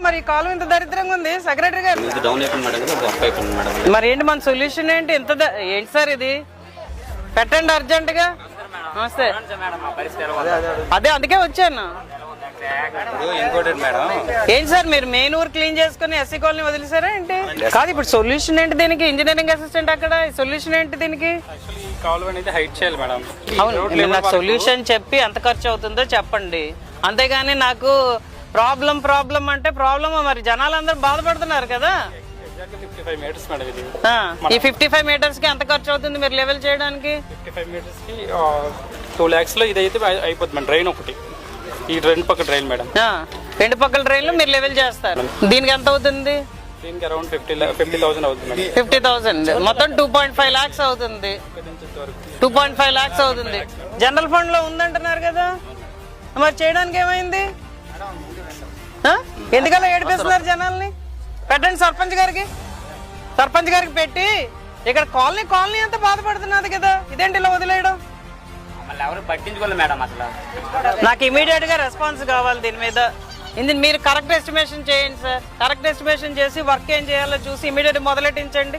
మరి కాలం ఇంత దరిద్రంగా ఉంది. సెక్రటరీ గారు. ఇది డౌన్ అయిపోయింది మేడం కదా వర్క్ అయిపోయింది మేడం మరి ఏంటి మన సొల్యూషన్ ఏంటి? ఇంత ద- ఏంటి సార్ ఇది? పెట్టండి అర్జెంట్గా నమస్తే. అదే అందుకే వచ్చాను. ఇప్పుడు ఇంకోటి మేడం. ఏంటి సార్ మీరు మెయిన్ ఊర్ క్లీన్ చేసుకుని ఎస్సీ కాలనీ వదిలేసారా ఏంటి? కాదు ఇప్పుడు సొల్యూషన్ ఏంటి దీనికి? ఇంజనీరింగ్ అసిస్టెంట్ అక్కడ. సొల్యూషన్ ఏంటి దీనికి? ఈ కాలువ అనేది హైట్ చేయాలి మేడం. అవును మీరు నాకు సొల్యూషన్ చెప్పి ఎంత ఖర్చు అవుతుందో చెప్పండి. అంతేగాని నాకు ప్రాబ్లం ప్రాబ్లం అంటే ప్రాబ్లం మరి? జనాలందరూ బాధపడుతున్నారు కదా. ఈ ఫిఫ్టీ ఫైవ్ మీటర్స్కి ఎంత ఖర్చు అవుతుంది మీరు లెవెల్ చేయడానికి? ఫిఫ్టీ ఫైవ్ మీటర్స్కి టూ ల్యాక్స్లో ఇదైతే అయి- అయిపోతుంది మేడం డ్రైన్ ఒకటి. ఈ రెండు పక్క డ్రైన్ మేడం. రెండు పక్కల ట్రైన్లు మీరు లెవెల్ చేస్తారు. దీనికి ఎంత అవుతుంది? దీనికి అరౌండ్ ఫిఫ్టీ ఫిఫ్టీ థౌసండ్ అవుతుంది ఫిఫ్టీ థౌసండ్ మొత్తం టూ పాయింట్ ఫైవ్ లాక్స్ అవుతుంది. టూ పాయింట్ ఫైవ్ లాక్స్ అవుతుంది. జనరల్ ఫండ్లో ఉందంటున్నారు కదా. మరి చేయడానికి ఏమైంది? ఎందుకలా ఏడిపిస్తున్నారు జనాల్ని? పెట్టండి సర్పంచ్ గారికి. సర్పంచ్ గారికి పెట్టి ఇక్కడ కాలనీ కాలనీ అంతా బాధపడుతున్నది కదా. ఇదేంటి ఇలా వదిలేయడం? నాకు ఇమీడియట్గా రెస్పాన్స్ కావాలి దీని మీద. ఇది మీరు కరెక్ట్ ఎస్టిమేషన్ చేయండి సార్ కరెక్ట్ ఎస్టిమేషన్ చేసి వర్క్ ఏం చేయాలో చూసి ఇమీడియట్ మొదలెట్టించండి.